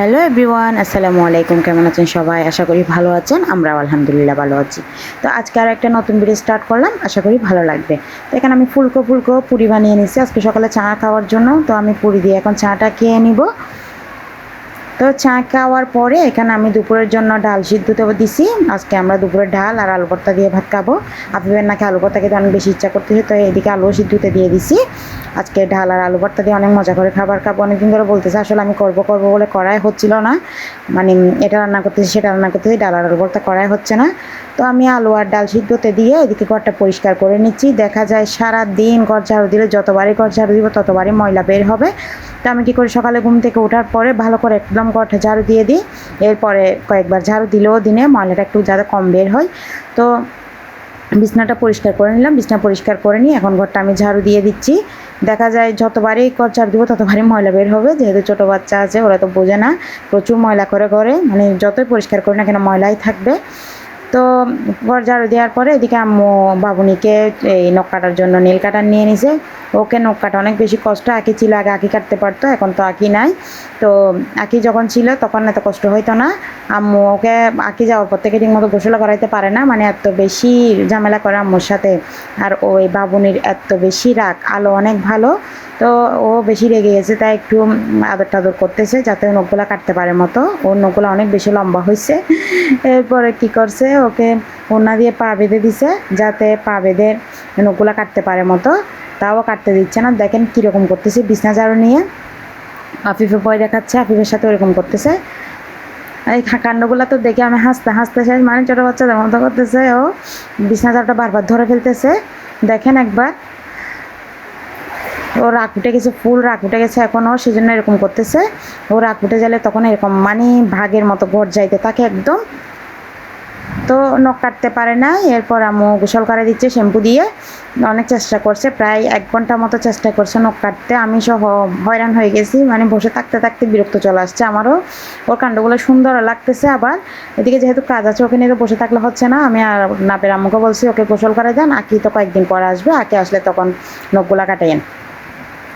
Hello everyone, আসসালামু আলাইকুম। কেমন আছেন সবাই? আশা করি ভালো আছেন, আমরাও আলহামদুলিল্লাহ ভালো আছি। তো আজকে আর একটা নতুন ভিডিও স্টার্ট করলাম, আশা করি ভালো লাগবে। তো এখানে আমি ফুলকো ফুলকো পুরি বানিয়ে নিচ্ছি আজকে সকালে চা খাওয়ার জন্য। তো আমি পুরি দিয়ে এখন চাটা খেয়ে নিব। তো চা খাওয়ার পরে এখানে আমি দুপুরের জন্য ডাল সিদ্ধতে দিছি। আজকে আমরা দুপুরে ডাল আর আলু ভর্তা দিয়ে ভাত খাব। আপনাদের নাকি আলু ভর্তা খেতে অনেক বেশি ইচ্ছা করতেছে, তো এদিকে আলু সিদ্ধতে দিয়ে দিছি। আজকে ডাল আর আলু ভর্তা দিয়ে অনেক মজা করে খাবার খাব, অনেকদিন ধরে বলতেছে, আসলে আমি করব করব বলে করাই হচ্ছিল না। মানে এটা রান্না করতেছি, সেটা রান্না করতেছি ডাল আর আলু ভর্তা করাই হচ্ছে না। তো আমি আলু আর ডাল সিদ্ধতে দিয়ে এদিকে ঘরটা পরিষ্কার করে নিচ্ছি। দেখা যায় সারা দিন ঘর ঝাড়ু দিলে যতবারই ঘর ঝাড়ু দিব, ততবারই ময়লা বের হবে। তো আমি কী করি, সকালে ঘুম থেকে ওঠার পরে ভালো করে একদম ঘরটা ঝাড়ু দিয়ে দিই। এরপরে কয়েকবার ঝাড়ু দিলেও দিনে ময়লাটা একটু যাতে কম বের হয়। তো বিছনাটা পরিষ্কার করে নিলাম, বিছনা পরিষ্কার করে নিয়ে এখন ঘরটা আমি ঝাড়ু দিয়ে দিচ্ছি। দেখা যায় যতবারই ঘর ঝাড়ু দিব ততবারই ময়লা বের হবে, যেহেতু ছোটো বাচ্চা আছে, ওরা তো বোঝে না। প্রচুর ময়লা করে ঘরে মানে যতই পরিষ্কার করে না কেন ময়লাই থাকবে। তো ঘর ঝাড়ু দেওয়ার পরে এদিকে আম্মু, বাবুনিকে এই নখ কাটার জন্য নীল কাটার নিয়ে নিছে। ওকে নখ কাটা অনেক বেশি কষ্ট, আঁকি ছিল আগে, আঁকি কাটতে পারতো, এখন তো আঁকি নাই। তো আঁকি যখন ছিল, তখন এত কষ্ট হইতো না। আম্মু ওকে আঁকি যাওয়ার পর থেকে ঠিকমতো গোসল করাইতে পারে না মানে এত বেশি ঝামেলা করে আম্মুর সাথে। আর ওই বাবুনির এত বেশি রাগ, আলো অনেক ভালো। তো ও বেশি রেগে গেছে, তাই একটু আদর টাদর করতেছে, যাতে নখগুলা কাটতে পারে মতো। ওর নখগুলো অনেক বেশি লম্বা হয়েছে এরপরে কি করছে, ওকে ওনা দিয়ে পা বেঁধে দিছে, যাতে পা বেঁধে নখগুলা কাটতে পারে মতো। তাও কাটতে দিচ্ছে না। দেখেন কীরকম করতেছে। বিছনা ঝাড়ু নিয়ে আফিফে ভয় দেখাচ্ছে, আফিফের সাথে ওরকম করতেছে। এই কাণ্ডগুলো তো দেখে আমি হাসতে হাসতে শেষ। মানে ছোটো বাচ্চাদের মতো করতেছে, ও বিছনা ঝাড়ুটা বারবার ধরে ফেলতেছে। দেখেন একবার, ও রাগ উঠে গেছে, ফুল রাগ উঠে গেছে এখনও সেই জন্য এরকম করতেছে। ও রাগ উঠে গেলে তখন এরকম মানে ভাগের মতো ঘর যাইতে থাকে একদম। তো নখ কাটতে পারে না। এরপর আম্মু গোসল করে দিচ্ছে শ্যাম্পু দিয়ে। অনেক চেষ্টা করছে, প্রায় এক ঘণ্টা মতো চেষ্টা করছে নখ কাটতে। আমি সহ হয়রান হয়ে গেছি মানে বসে থাকতে থাকতে বিরক্ত চলে আসছে আমারও। ওর কাণ্ডগুলো সুন্দর লাগতেছে আবার। এদিকে যেহেতু কাজ আছে, ওকে নিয়ে বসে থাকলে হচ্ছে না। আমি আর নাপের আম্মুকে বলছি, ওকে গোসল করে দেন, আঁকি তো কয়েকদিন পর আসবে, আঁকে আসলে তখন নখগুলা কাটাইন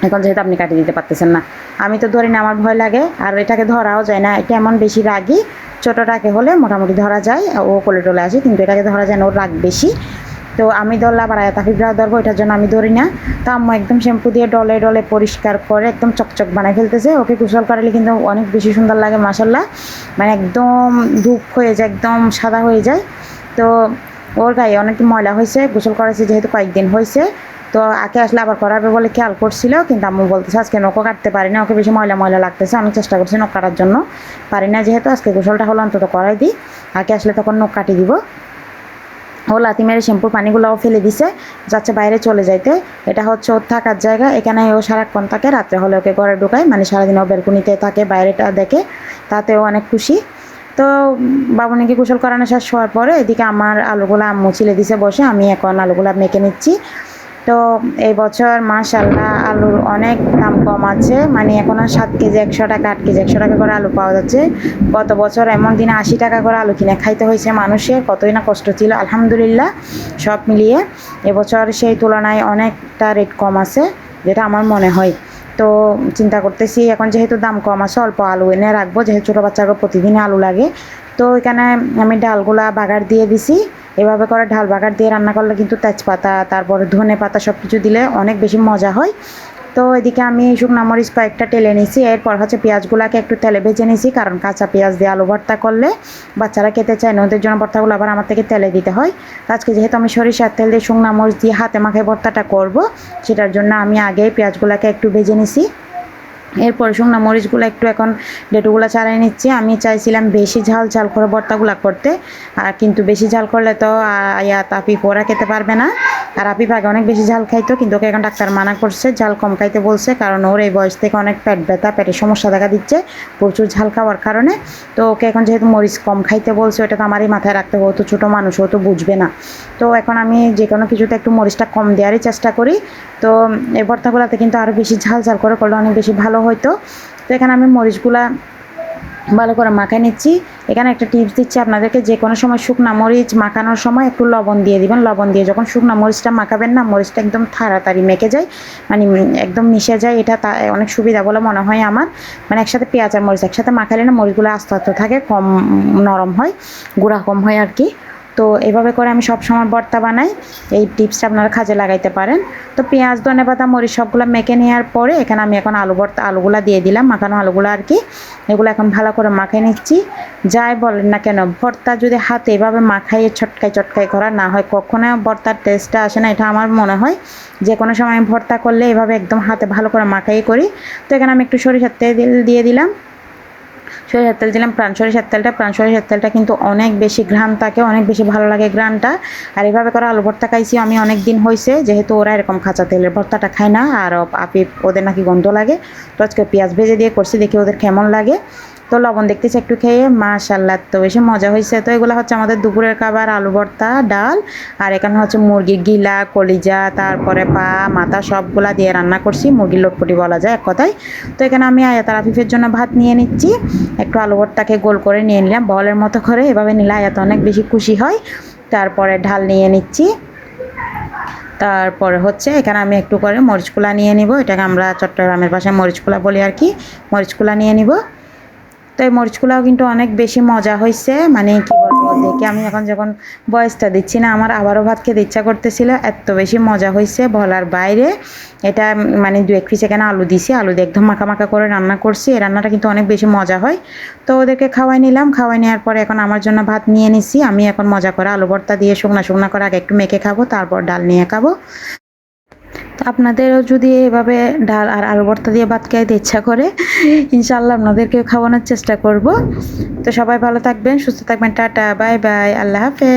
এখন যেহেতু আপনি কাটিয়ে দিতে পারতেছেন না। আমি তো ধরি না আমার ভয় লাগে, আর এটাকে ধরাও যায় না। এটা এমন বেশি রাগি, ছোটোটাকে হলে মোটামুটি ধরা যায়। ও কোলে টোলে আসে, কিন্তু এটাকে ধরা যায় না, ওর রাগ বেশি। তো আমি ধরলে আবার আয়াতাফিফরাও ধরবো, এটার জন্য আমি ধরি না। তো আম্মু একদম শ্যাম্পু দিয়ে ডলে ডলে পরিষ্কার করে একদম চকচক বানাই ফেলতেছে। ওকে গোসল করালে কিন্তু অনেক বেশি সুন্দর লাগে মাসাল্লাহ মানে একদম ধূপ হয়ে যায়, একদম সাদা হয়ে যায়। তো ওর গায়ে অনেক ময়লা হয়েছে, গোসল করেছে যেহেতু কয়েকদিন হয়েছে। তো আগে আসলে আবার করাবে বলে খেয়াল করছিল, কিন্তু আম্মু বলতেছে, আজকে নখও কাটতে পারি না, ওকে বেশি ময়লা ময়লা লাগতেছে আমি চেষ্টা করছি নখ কাটার জন্য। পারি না যেহেতু আজকে গোসলটা হলো, অন্তত করাই দিই। আগে আসলে তখন নখ কাটি দিব। ও লাতি মেরে শ্যাম্পুর পানিগুলোও ফেলে দিছে, যাচ্ছে বাইরে চলে যাইতে। এটা হচ্ছে ওর থাকার জায়গা এখানে ও সারাক্ষণ থাকে, রাত্রে হলে ওকে ঘরে ঢুকায় মানে সারাদিন ও বেলকুনিতে থাকে, বাইরেটা দেখে, তাতেও অনেক খুশি। তো বাবুনিকে গোসল করানো শেষ হওয়ার পরে, এদিকে আমার আলুগুলো আম্মু ছিলে দিছে বসে, আমি এখন আলুগুলো মেখে নিচ্ছি। তো এই বছর মাশাল্লাহ আলুর অনেক দাম কম আছে। মানে এখন আর সাত কেজি একশো টাকা, আট কেজি একশো টাকা করে আলু পাওয়া যাচ্ছে। গত বছর এমন দিনে আশি টাকা করে আলু কিনে খাইতে হয়েছে মানুষের, কতই না কষ্ট ছিল। আলহামদুলিল্লাহ, সব মিলিয়ে এবছর সেই তুলনায় অনেকটা রেট কম আছে, যেটা আমার মনে হয়। তো চিন্তা করতেছি, এখন যেহেতু দাম কম আছে, অল্প আলু এনে রাখব, যেহেতু ছোটো বাচ্চাগুলো প্রতিদিন আলু লাগে। তো এখানে আমি ডালগুলা বাগার দিয়ে দিছি। এভাবে করে ঢাল বাগার দিয়ে রান্না করলে কিন্তু তেজপাতা, তারপরে ধনে পাতা সব কিছু দিলে অনেক বেশি মজা হয়। তো এদিকে আমি শুকনা মরিচ কয়েকটা টেলে নিয়েছি এরপর হচ্ছে পেঁয়াজগুলোকে একটু তেলে ভেজে নিয়েছি কারণ কাঁচা পেঁয়াজ দিয়ে আলু ভর্তা করলে বাচ্চারা খেতে চায় না, ওদের জন্য ভর্তাগুলো আবার আমার থেকে তেলে দিতে হয়। আজকে যেহেতু আমি সরিষার তেল দিয়ে শুকনা মরিচ দিয়ে হাতে মাখে ভর্তাটা করব, সেটার জন্য আমি আগে পেঁয়াজগুলোকে একটু ভেজে নিছি। এরপর শুকনো মরিচগুলো একটু এখন ডেটুগুলো চালাই নিচ্ছি। আমি চাইছিলাম বেশি ঝাল ঝাল করে ভর্তাগুলো করতে, আর কিন্তু বেশি ঝাল করলে তো ইয়া তাপি পোড়া খেতে পারবে না। আর আপি আগে অনেক বেশি ঝাল খাইতো, কিন্তু ওকে এখন ডাক্তার মানা করছে, ঝাল কম খাইতে বলছে, কারণ ওর এই বয়স থেকে অনেক পেট ব্যথা, পেটের সমস্যা দেখা দিচ্ছে প্রচুর ঝাল খাওয়ার কারণে। তো ওকে এখন যেহেতু মরিচ কম খাইতে বলছে, ওটা তো আমারই মাথায় রাখতে হবে তো ছোটো মানুষ, ও তো বুঝবে না। তো এখন আমি যে কোনো কিছুতে একটু মরিচটা কম দেওয়ারই চেষ্টা করি। তো এই ভর্তাগুলোতে কিন্তু আরও বেশি ঝাল ঝাল করে করলে অনেক বেশি ভালো হতো তো এখানে আমি মরিচগুলা ভালো করে মাখাই নিচ্ছি। এখানে একটা টিপস দিচ্ছি আপনাদেরকে, যে কোনো সময় শুকনা মরিচ মাখানোর সময় একটু লবণ দিয়ে দিবেন। লবণ দিয়ে যখন শুকনা মরিচটা মাখাবেন না, মরিচটা একদম তাড়াতাড়ি মেখে যায় মানে একদম মিশে যায়। এটা তা অনেক সুবিধা বলে মনে হয় আমার। মানে একসাথে পেঁয়াজ আর মরিচ, একসাথে মাখালে না মরিচগুলো আস্তে আস্তে থাকে, কম নরম হয়, গুঁড়া কম হয় আর কি। তো এভাবে করে আমি সব সময় ভর্তা বানাই। এই টিপসটা আপনারা কাজে লাগাইতে পারেন। তো পেঁয়াজ, ধনে পাতা, মরিচ সবগুলো মেখে নেওয়ার পরে এখানে আমি এখন আলু ভর্তা, আলুগুলা দিয়ে দিলাম, মাখানো আলুগুলো আর কি। এগুলো এখন ভালো করে মাখিয়ে নিচ্ছি। যাই বলেন না কেন, ভর্তা যদি হাতে এভাবে মাখাইয়ে ছটকাই চটকাই করা না হয়, কখনো ভর্তার টেস্টটা আসে না, এটা আমার মনে হয়। যে কোনো সময় ভর্তা করলে এভাবে একদম হাতে ভালো করে মাখাইয়ে করি। তো এখানে আমি একটু সরিষার তেল দিয়ে দিলাম। সরিষার তেল দিলাম। প্রাণ সরিষার তেলটা, প্রাণ সরিষার তেলটা কিন্তু অনেক বেশি ঘ্রাণ থাকে, অনেক বেশি ভালো লাগে ঘ্রাণটা। আর এভাবে করে আলু ভর্তা খাইছি আমি অনেক দিন হয়েছে যেহেতু ওরা এরকম কাঁচা তেলের ভর্তাটা খায় না, আর আপি ওদের নাকি গন্ধ লাগে। তো আজকে পেঁয়াজ ভেজে দিয়ে করছি, দেখি ওদের কেমন লাগে। তো লবণ দেখতেছি একটু খেয়ে মাশাল্লাহ তো বেশি মজা হয়েছে। তো এগুলো হচ্ছে আমাদের দুপুরের খাবার, আলু ভর্তা, ডাল, আর এখানে হচ্ছে মুরগির গিলা, কলিজা, তারপরে পা, মাথা, সবগুলা দিয়ে রান্না করছি। মুরগির লটপটি বলা যায় এক কথায়। তো এখানে আমি আয়াতার আফিফের জন্য ভাত নিয়ে নিচ্ছি। একটু আলু ভর্তাকে গোল করে নিয়ে নিলাম বলের মতো করে। এভাবে নিলে আয়াত অনেক বেশি খুশি হয়। তারপরে ঢাল নিয়ে নিচ্ছি। তারপরে হচ্ছে এখানে আমি একটু করে মরিচকুলা নিয়ে নিব। এটাকে আমরা চট্টগ্রামের ভাষায় মরিচকুলা বলি আর কি। মরিচকুলা নিয়ে নিব। তো এই মরিচগুলাও কিন্তু অনেক বেশি মজা হয়েছে মানে কি বলব, দেখে আমি এখন যখন বয়সটা দিচ্ছি না, আমার আবারও ভাত খেতে ইচ্ছা করতেছিল, এত বেশি মজা হয়েছে বলার বাইরে। এটা মানে দু এক পিস এখানে আলু দিছি, আলু দিয়ে একদম মাখা মাখা করে রান্না করছি। এই রান্নাটা কিন্তু অনেক বেশি মজা হয়। তো ওদেরকে খাওয়াই নিলাম, খাওয়াই নেওয়ার পরে এখন আমার জন্য ভাত নিয়ে নিছি। আমি এখন মজা করে আলু ভর্তা দিয়ে শুকনা শুকনা করে আগে একটু মেখে খাব, তারপর ডাল নিয়ে খাব। আপনাদেরও যদি এভাবে ডাল আর আলু ভর্তা দিয়ে ভাত খাইতে ইচ্ছা করে ইনশাল্লাহ আপনাদেরকেও খাওয়ানোর চেষ্টা করব। তো সবাই ভালো থাকবেন, সুস্থ থাকবেন, টাটা, বাই বাই, আল্লাহ হাফেজ।